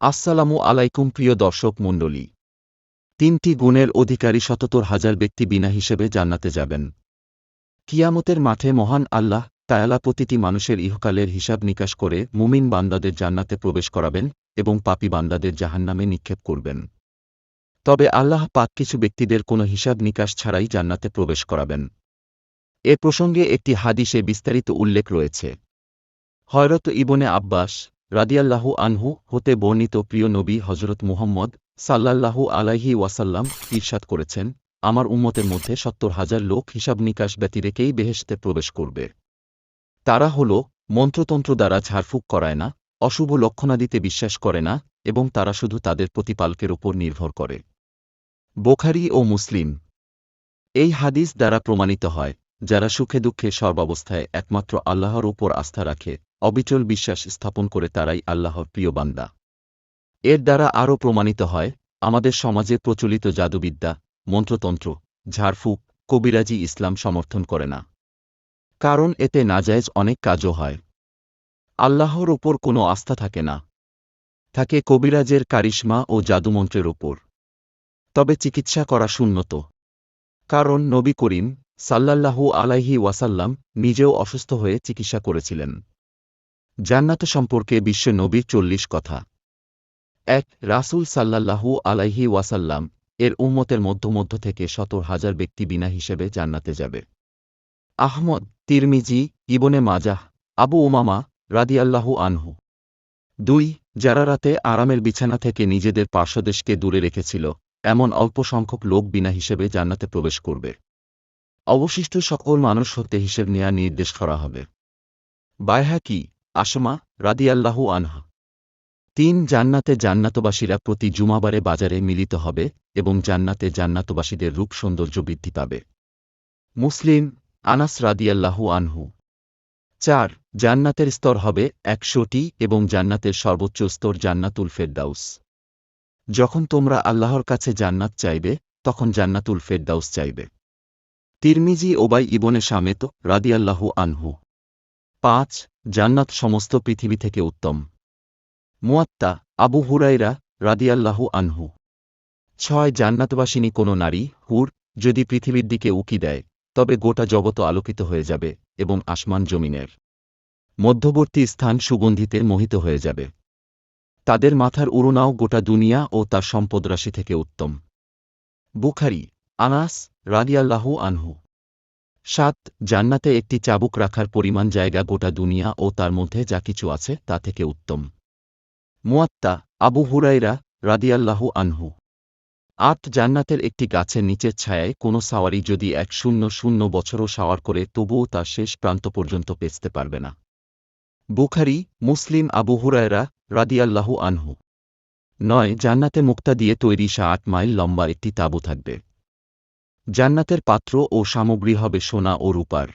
আসসালামু আলাইকুম প্রিয় দর্শক মণ্ডলী। তিনটি গুণের অধিকারী সততর হাজার ব্যক্তি বিনা হিসেবে জান্নাতে যাবেন। কিয়ামতের মাঠে মহান আল্লাহ তায়ালা প্রতিটি মানুষের ইহকালের হিসাব নিকাশ করে মুমিন বান্দাদের জান্নাতে প্রবেশ করাবেন এবং পাপী বান্দাদের জাহান্নামে নিক্ষেপ করবেন। তবে আল্লাহ পাক কিছু ব্যক্তিদের কোনো হিসাব নিকাশ ছাড়াই জান্নাতে প্রবেশ করাবেন। এ প্রসঙ্গে একটি হাদিসে বিস্তারিত উল্লেখ রয়েছে। হয়রত ইবনে আব্বাস রাদিয়াল্লাহু আনহু হতে বর্ণিত প্রিয় নবী হজরত মুহম্মদ সাল্লাল্লাহু আলাইহি ওয়াসাল্লাম ঈর্ষাদ করেছেন, আমার উম্মতের মধ্যে সত্তর হাজার লোক হিসাব নিকাশ ব্যতিরেকেই বেহেশতে প্রবেশ করবে। তারা হল মন্ত্রতন্ত্র দ্বারা ঝাড়ফুঁক করায় না, অশুভ লক্ষণাদিতে বিশ্বাস করে না, এবং তারা শুধু তাদের প্রতিপালকের উপর নির্ভর করে। বোখারি ও মুসলিম। এই হাদিস দ্বারা প্রমাণিত হয়, যারা সুখে দুঃখে সর্বাবস্থায় একমাত্র আল্লাহর উপর আস্থা রাখে অবিচল বিশ্বাস স্থাপন করে তারাই আল্লাহর প্রিয় বান্দা। এর দ্বারা আরও প্রমাণিত হয়, আমাদের সমাজে প্রচলিত জাদুবিদ্যা, মন্ত্রতন্ত্র, ঝাড়ফুঁক, কবিরাজি ইসলাম সমর্থন করে না। কারণ এতে নাজায়েজ অনেক কাজও হয়। আল্লাহর ওপর কোনো আস্থা থাকে না। থাকে কবিরাজের কারিশমা ও জাদুমন্ত্রের ওপর। তবে চিকিৎসা করা শূন্যত কারণ নবী করিম সাল্লাল্লাহু আলাইহি ওয়াসাল্লাম নিজেও অসুস্থ হয়ে চিকিৎসা করেছিলেন। জান্নাত সম্পর্কে বিশ্ব নবীর চল্লিশ কথা। এক, রাসূল সাল্লাল্লাহু আলাইহি ওয়াসাল্লাম এর উম্মতের মধ্য মধ্য থেকে সত্তর হাজার ব্যক্তি বিনা হিসেবে জান্নাতে যাবে। আহমদ, তিরমিজি, ইবনে মাজাহ, আবু উমামা রাদিয়াল্লাহু আনহু। দুই, যারা রাতে আরামের বিছানা থেকে নিজেদের পার্শ্বদেশকে দূরে রেখেছিল, এমন অল্প সংখ্যক লোক বিনা হিসেবে জান্নাতে প্রবেশ করবে। অবশিষ্ট সকল মানুষ হতে হিসেব নেয়া নির্দেশ করা হবে। বায়হা কি? আসমা রাদিয়াল্লাহু আনহা। তিন জান্নাতে জান্নাতবাসীরা প্রতি জুমাবারে বাজারে মিলিত হবে এবং জান্নাতে জান্নাতবাসীদের রূপ সৌন্দর্য বৃদ্ধি পাবে। মুসলিম, আনাস রাদিয়াল্লাহু আনহু। চার, জান্নাতের স্তর হবে একশোটি এবং জান্নাতের সর্বোচ্চ স্তর জান্নাতুল ফেরদাউস। যখন তোমরা আল্লাহর কাছে জান্নাত চাইবে, তখন জান্নাতুল ফেরদাউস চাইবে। তিরমিজি ওবাই ইবনে সামেত রাদিয়াল্লাহু আনহু। পাঁচ জান্নাত সমস্ত পৃথিবী থেকে উত্তম। মুয়াত্তা, আবু হুরাইরা রাদিয়াল্লাহু আনহু। ছয় জান্নাতবাসিনী কোনো নারী, হুর, যদি পৃথিবীর দিকে উকি দেয়, তবে গোটা জগত আলোকিত হয়ে যাবে এবং আসমান জমিনের মধ্যবর্তী স্থান সুগন্ধিতে মোহিত হয়ে যাবে। তাদের মাথার উড়োনাও গোটা দুনিয়া ও তার সম্পদরাশি থেকে উত্তম। বুখারি, আনাস রাদিয়াল্লাহু আনহু। সাত, জান্নাতে একটি চাবুক রাখার পরিমাণ জায়গা গোটা দুনিয়া ও তার মধ্যে যা কিছু আছে তা থেকে উত্তম। মুয়াত্তা, আবু হুরাইরা রাদিয়াল্লাহু আনহু। আট, জান্নাতের একটি গাছের নিচের ছায়ায় কোনো সাওয়ারি যদি এক শূন্য শূন্য বছরও সাওয়ার করে, তবুও তার শেষ প্রান্ত পর্যন্ত পেছতে পারবে না। বুখারি, মুসলিম আবু হুরায়রা রাদিয়াল্লাহু আনহু। নয়, জান্নাতে মুক্তা দিয়ে তৈরি সা আট মাইল লম্বা একটি তাঁবু থাকবে। জান্নাতের পাত্র ও সামগ্রী হবে সোনা ও রূপার।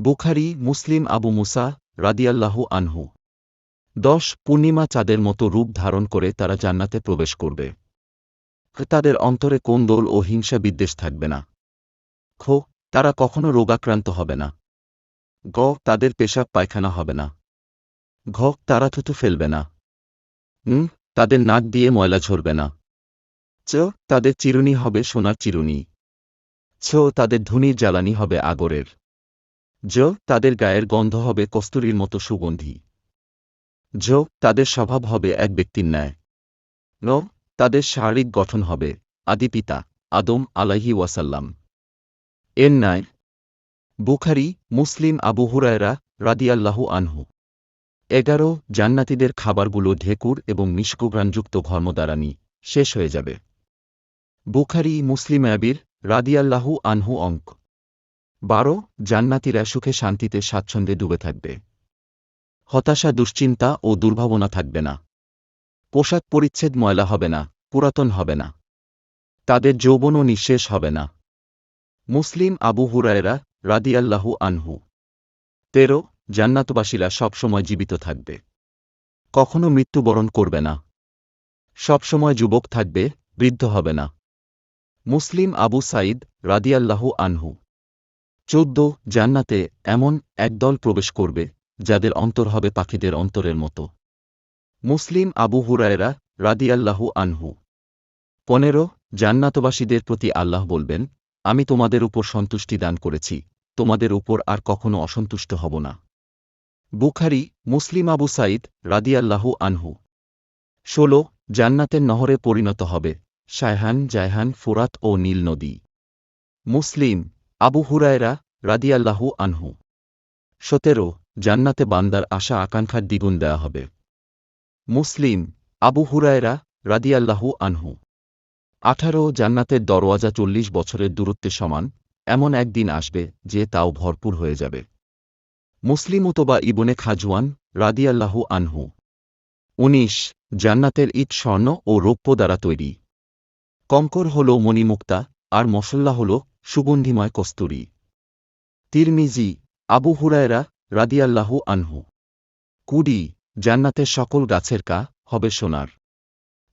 বুখারি, মুসলিম আবু মুসা রাদিয়াল্লাহু আনহু। দশ, পূর্ণিমা চাঁদের মতো রূপ ধারণ করে তারা জান্নাতে প্রবেশ করবে। তাদের অন্তরে কোন্দল ও হিংসা বিদ্বেষ থাকবে না। খো, তারা কখনো রোগাক্রান্ত হবে না। গ, তাদের পেশাব পায়খানা হবে না। ঘ, তারা থুতু ফেলবে না। হুম তাদের নাক দিয়ে ময়লা ঝরবে না। চ, তাদের চিরুনি হবে সোনার চিরুনি। ছ তাদের ধুনির জ্বালানি হবে আগরের। জ তাদের গায়ের গন্ধ হবে কস্তুরীর মতো সুগন্ধি। ঝ তাদের স্বভাব হবে এক ব্যক্তির ন্যায়। ন তাদের শারীরিক গঠন হবে আদিপিতা আদম আলাহি ওয়াসাল্লাম। এর ন্যায় বুখারি, মুসলিম আবু হুরায়রা রাদিয়াল্লাহু আনহু। এগারো জান্নাতিদের খাবারগুলো ঢেকুর এবং মিষ্কগ্রাণযুক্ত ঘর্মদ্বারানি শেষ হয়ে যাবে। বুখারি, মুসলিম আবির রাদিয়াল্লাহু আনহু অঙ্ক। বারো, জান্নাতিরা সুখে শান্তিতে স্বাচ্ছন্দ্যে ডুবে থাকবে। হতাশা, দুশ্চিন্তা ও দুর্ভাবনা থাকবে না। পোশাক পরিচ্ছেদ ময়লা হবে না, পুরাতন হবে না। তাদের যৌবনও নিঃশেষ হবে না। মুসলিম আবু হুরায়রা রাদিয়াল্লাহু আনহু। তেরো, জান্নাতবাসীরা সবসময় জীবিত থাকবে। কখনো মৃত্যুবরণ করবে না। সবসময় যুবক থাকবে, বৃদ্ধ হবে না। মুসলিম আবু সাইদ রাদিয়াল্লাহু আনহু। চোদ্দ, জান্নাতে এমন একদল প্রবেশ করবে, যাদের অন্তর হবে পাখিদের অন্তরের মতো। মুসলিম আবু হুরায়রা রাদিয়াল্লাহু আনহু। পনেরো, জান্নাতবাসীদের প্রতি আল্লাহ বলবেন, আমি তোমাদের উপর সন্তুষ্টি দান করেছি, তোমাদের উপর আর কখনো অসন্তুষ্ট হব না। বুখারি, মুসলিম আবু সাইদ রাদিয়াল্লাহু আনহু। ষোলো, জান্নাতের নহরে পরিণত হবে শায়হান, জায়হান, ফুরাত ও নীল নদী। মুসলিম, আবু হুরায়রা রাদিয়াল্লাহু আনহু। সতেরো, জান্নাতে বান্দার আশা আকাঙ্ক্ষার দ্বিগুণ দেয়া হবে। মুসলিম, আবু হুরায়রা রাদিয়াল্লাহু আনহু। আঠারো, জান্নাতের দরওয়াজা চল্লিশ বছরের দূরত্বে সমান, এমন একদিন আসবে যে তাও ভরপুর হয়ে যাবে। মুসলিম উতবা ইবনে খাজওয়ান রাদিয়াল্লাহু আনহু। উনিশ, জান্নাতের ইট স্বর্ণ ও রৌপ্য দ্বারা তৈরি। কঙ্কর হল মণিমুক্তা, আর মশল্লা হল সুগন্ধিময় কস্তুরী। তিরমিজি, আবু হুরায়রা রাদিয়াল্লাহু আনহু। কুড়ি, জান্নাতের সকল গাছের কা হবে সোনার।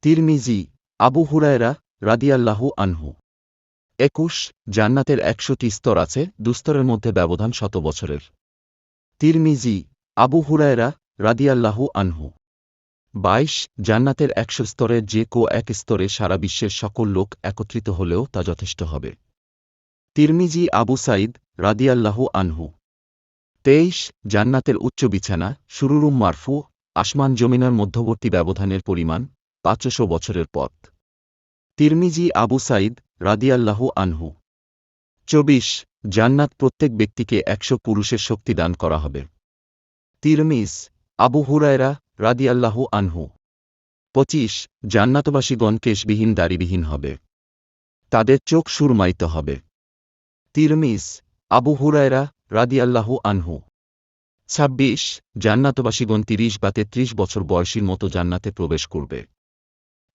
তিরমিজি, আবু হুরায়রা রাদিয়াল্লাহু আনহু। একুশ, জান্নাতের একশোটি স্তর আছে, দুস্তরের মধ্যে ব্যবধান শত বছরের। তিরমিজি, আবু হুরায়রা রাদিয়াল্লাহু আনহু। বাইশ, জান্নাতের একশো স্তরের যে কো এক স্তরে সারা বিশ্বের সকল লোক একত্রিত হলেও তা যথেষ্ট হবে। তিরমিজি আবু সাইদ রাদিয়াল্লাহু আনহু। তেইশ, জান্নাতের উচ্চ বিছানা সুরুরুম মারফু, আসমান জমিনার মধ্যবর্তী ব্যবধানের পরিমাণ, পাঁচশো বছরের পথ। তিরমিজি আবু সাইদ রাদিয়াল্লাহু আনহু। চব্বিশ, জান্নাত প্রত্যেক ব্যক্তিকে একশো পুরুষের শক্তি দান করা হবে। তিরমিজ, আবু হুরায়রা রাদিয়াল্লাহু আনহু। পঁচিশ, জান্নাতবাসীগণ কেশবিহীন দাড়িবিহীন হবে। তাদের চোখ সুরমাইত হবে। তিরমিজ, আবু হুরায়রা রাদিয়াল্লাহু আনহু। ছাব্বিশ, জান্নাতবাসীগণ তিরিশ বা তেত্রিশ বছর বয়সীর মতো জান্নাতে প্রবেশ করবে।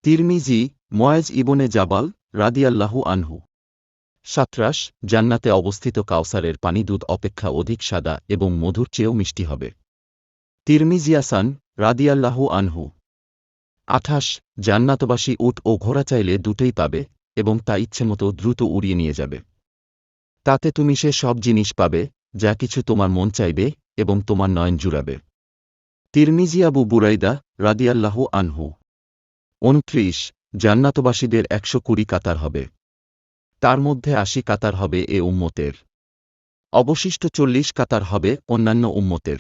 তিরমিজি ময়েজ ইবনে জাবাল রাদিয়াল্লাহু আনহু। সাতরাস জান্নাতে অবস্থিত কাউসারের পানি দুধ অপেক্ষা অধিক সাদা এবং মধুর চেয়েও মিষ্টি হবে। তিরমিজিয়াসান রাদিয়াল্লাহু আনহু। আঠাশ, জান্নাতবাসী উট ও ঘোড়া চাইলে দুটোই পাবে এবং তা ইচ্ছেমতো দ্রুত উড়িয়ে নিয়ে যাবে। তাতে তুমি সে সব জিনিস পাবে, যা কিছু তোমার মন চাইবে এবং তোমার নয়ন জুড়াবে। তিরমিজি আবু বুরাইদা রাদিয়াল্লাহু আনহু। উনত্রিশ, জান্নাতবাসীদের একশো কুড়ি কাতার হবে। তার মধ্যে আশি কাতার হবে এ উম্মতের। অবশিষ্ট চল্লিশ কাতার হবে অন্যান্য উম্মতের।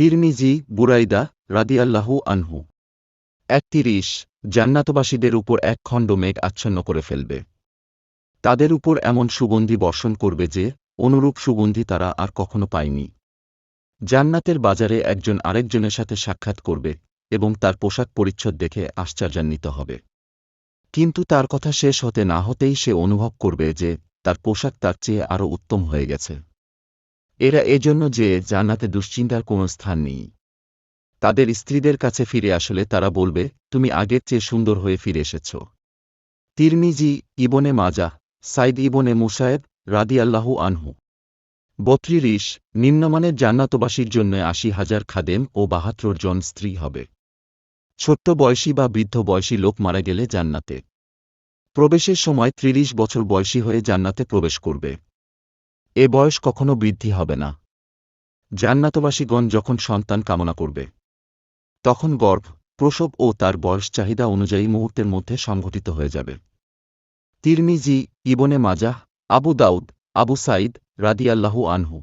তিরমিজি, বুরাইদা রাদিয়াল্লাহু আনহু। একতিরিশ, জান্নাতবাসীদের উপর এক খণ্ড মেঘ আচ্ছন্ন করে ফেলবে। তাদের উপর এমন সুগন্ধি বর্ষণ করবে যে, অনুরূপ সুগন্ধি তারা আর কখনো পায়নি। জান্নাতের বাজারে একজন আরেকজনের সাথে সাক্ষাৎ করবে এবং তার পোশাক পরিচ্ছদ দেখে আশ্চর্যান্বিত হবে। কিন্তু তার কথা শেষ হতে না হতেই সে অনুভব করবে যে, তার পোশাক তার চেয়ে আরও উত্তম হয়ে গেছে। এরা এজন্য যে জান্নাতে দুশ্চিন্তার কোনো স্থান নেই। তাদের স্ত্রীদের কাছে ফিরে আসলে তারা বলবে, তুমি আগের চেয়ে সুন্দর হয়ে ফিরে এসেছ। তিরমিজি ইবনে মাজা সাইদ ইবনে মুসায়েব রাদিয়াল্লাহু আনহু। বত্রিশ নিম্নমানের জান্নাতবাসীর জন্য আশি হাজার খাদেম ও বাহাত্তর জন স্ত্রী হবে। ছোট্ট বয়সী বা বৃদ্ধ বয়সী লোক মারা গেলে জান্নাতে। প্রবেশের সময় ত্রিশ বছর বয়সী হয়ে জান্নাতে প্রবেশ করবে। এ বয়স কখনো বৃদ্ধি হবে না। জান্নাতবাসীগণ যখন সন্তান কামনা করবে, তখন গর্ভ, প্রসব ও তার বয়স চাহিদা অনুযায়ী মুহূর্তের মধ্যে সংঘটিত হয়ে যাবে। তিরমিজি, ইবনে মাজাহ, আবু দাউদ, আবু সাইদ রাদিয়াল্লাহু আনহু।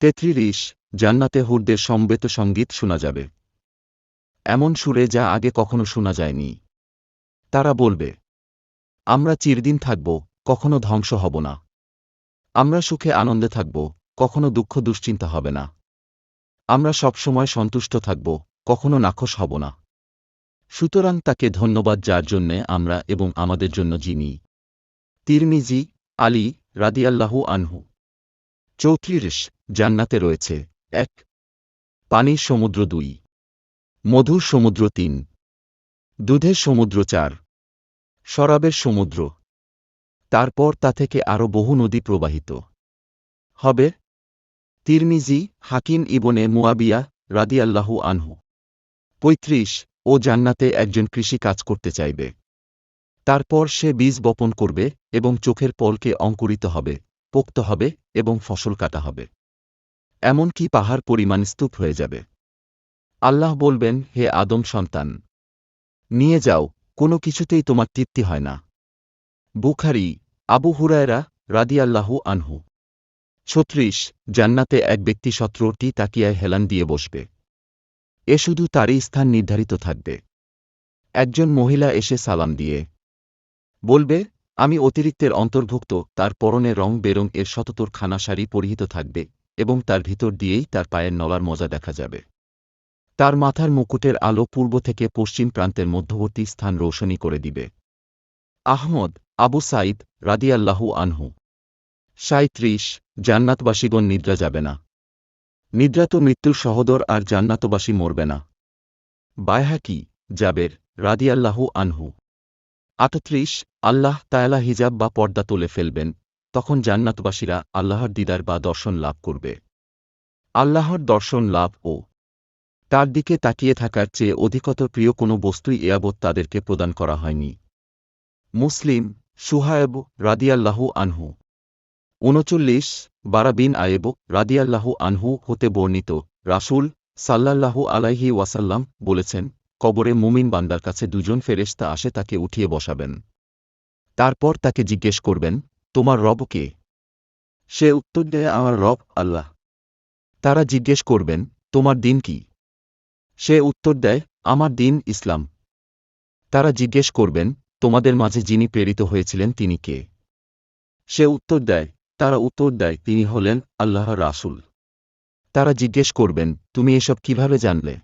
তেত্রিশ, জান্নাতে হুরদের সমবেত সংগীত শোনা যাবে। এমন সুরে যা আগে কখনো শোনা যায়নি। তারা বলবে, আমরা চিরদিন থাকব, কখনো ধ্বংস হব না। আমরা সুখে আনন্দে থাকব, কখনো দুঃখ দুশ্চিন্তা হবে না। আমরা সবসময় সন্তুষ্ট থাকব, কখনো নাখোশ হব না। সুতরাং তাকে ধন্যবাদ যার জন্যে আমরা এবং আমাদের জন্য যিনি। তিরমিজি, আলী রাদিয়াল্লাহু আনহু। চৌত্রিশ, জান্নাতে রয়েছে। এক। পানির সমুদ্র দুই। মধুর সমুদ্র তিন। দুধের সমুদ্র চার। শরাবের সমুদ্র তারপর তা থেকে আরও বহু নদী প্রবাহিত। হবে? তিরমিজি, হাকিম ইবনে মুয়াবিয়া রাদিয়াল্লাহু আনহু। পঁয়ত্রিশ, ও জান্নাতে একজন কৃষি কাজ করতে চাইবে। তারপর সে বীজ বপন করবে এবং চোখের পলকে অঙ্কুরিত হবে, পোক্ত হবে এবং ফসল কাটা হবে। এমনকি পাহাড় পরিমাণ স্তূপ হয়ে যাবে। আল্লাহ বলবেন, হে আদম সন্তান, নিয়ে যাও, কোনো কিছুতেই তোমার তৃপ্তি হয় না। বুখারি আবু হুরায়রা রাদিয়াল্লাহু আনহু। ছত্রিশ, জান্নাতে এক ব্যক্তি সত্রটি তাকিয়ায় হেলান দিয়ে বসবে। এ শুধু তারই স্থান নির্ধারিত থাকবে। একজন মহিলা এসে সালাম দিয়ে বলবে, আমি অতিরিক্তের অন্তর্ভুক্ত, তার পরনে রং বেরং এর শততর খানা শাড়ি পরিহিত থাকবে এবং তার ভিতর দিয়েই তার পায়ের নলার মজা দেখা যাবে। তার মাথার মুকুটের আলো পূর্ব থেকে পশ্চিম প্রান্তের মধ্যবর্তী স্থান রৌশনী করে দিবে। আহমদ আবু সাইদ রাদিয়াল্লাহু আনহু। সাঁত্রিশ জান্নাতবাসীগণ নিদ্রা যাবে না। নিদ্রা তো মৃত্যুর সহদর আর জান্নাতবাসী মরবে না। বায়হাকি জাবের রাদিয়াল্লাহু আনহু। আটত্রিশ, আল্লাহ তায়ালা হিজাব বা পর্দা তুলে ফেলবেন, তখন জান্নাতবাসীরা আল্লাহর দিদার বা দর্শন লাভ করবে। আল্লাহর দর্শন লাভ ও তার দিকে তাকিয়ে থাকার চেয়ে অধিকতর প্রিয় কোনো বস্তুই এয়াবত তাদেরকে প্রদান করা হয়নি। মুসলিম সুহায়েব রাদিয়াল্লাহু আনহু। উনচল্লিশ বারা বিন আয়েব রাদিয়াল্লাহু আনহু হতে বর্ণিত রাসূল সাল্লাল্লাহু আলাইহি ওয়াসাল্লাম বলেছেন, কবরে মুমিন বান্দার কাছে দুজন ফেরেশতা আসে তাকে উঠিয়ে বসাবেন। তারপর তাকে জিজ্ঞেস করবেন, তোমার রব কে? সে উত্তর দেয়, আমার রব আল্লাহ। তারা জিজ্ঞেস করবেন, তোমার দিন কি? সে উত্তর দেয়, আমার দিন ইসলাম। তারা জিজ্ঞেস করবেন তোমাদের মাঝে যিনি প্রেরিত হয়েছিলেন তিনি কে? সে উত্তর দেয়, তারা উত্তর দেয়, তিনি হলেন আল্লাহ রাসূল। তারা জিজ্ঞেস করবেন, তুমি এসব কীভাবে জানলে?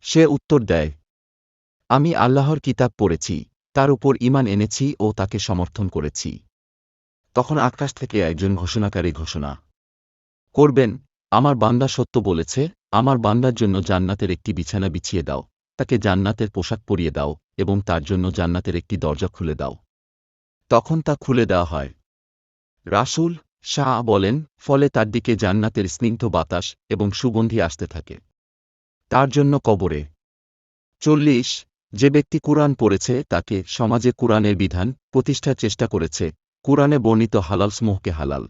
সে উত্তর দেয়, আমি আল্লাহর কিতাব পড়েছি, তার উপর ইমান এনেছি ও তাকে সমর্থন করেছি। তখন আকাশ থেকে একজন ঘোষণাকারী ঘোষণা, করবেন, আমার বান্দা সত্য বলেছে, আমার বান্দার জন্য জান্নাতের একটি বিছানা বিছিয়ে দাও। তাকে জান্নাতের পোশাক পরিয়ে দাও এবং তার জন্য জান্নাতের একটি দরজা খুলে দাও। তখন তা খুলে দেওয়া হয়। রাসূল শাহ বলেন, ফলে তার দিকে জান্নাতের স্নিগ্ধ বাতাস এবং সুগন্ধি আসতে থাকে। তার জন্য কবরে। চল্লিশ, যে ব্যক্তি কুরআন পড়েছে তাকে সমাজে কুরআনের বিধান, প্রতিষ্ঠার চেষ্টা করেছে, কুরআনে বর্ণিত হালাল স্মোহকে হালাল।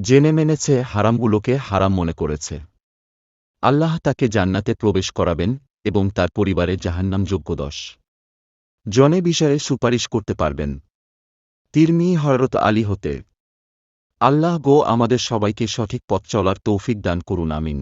জেনে মেনেছে হারামগুলোকে হারাম মনে করেছে। আল্লাহ তাকে জান্নাতে প্রবেশ করাবেন এবং তার পরিবারে জাহান্নাম যোগ্যদশ জনে বিষয়ে সুপারিশ করতে পারবেন। তিরমি হররত আলী হতে, আল্লাহ গো আমাদের সবাইকে সঠিক পথ চলার তৌফিক দান করুন, আমিন।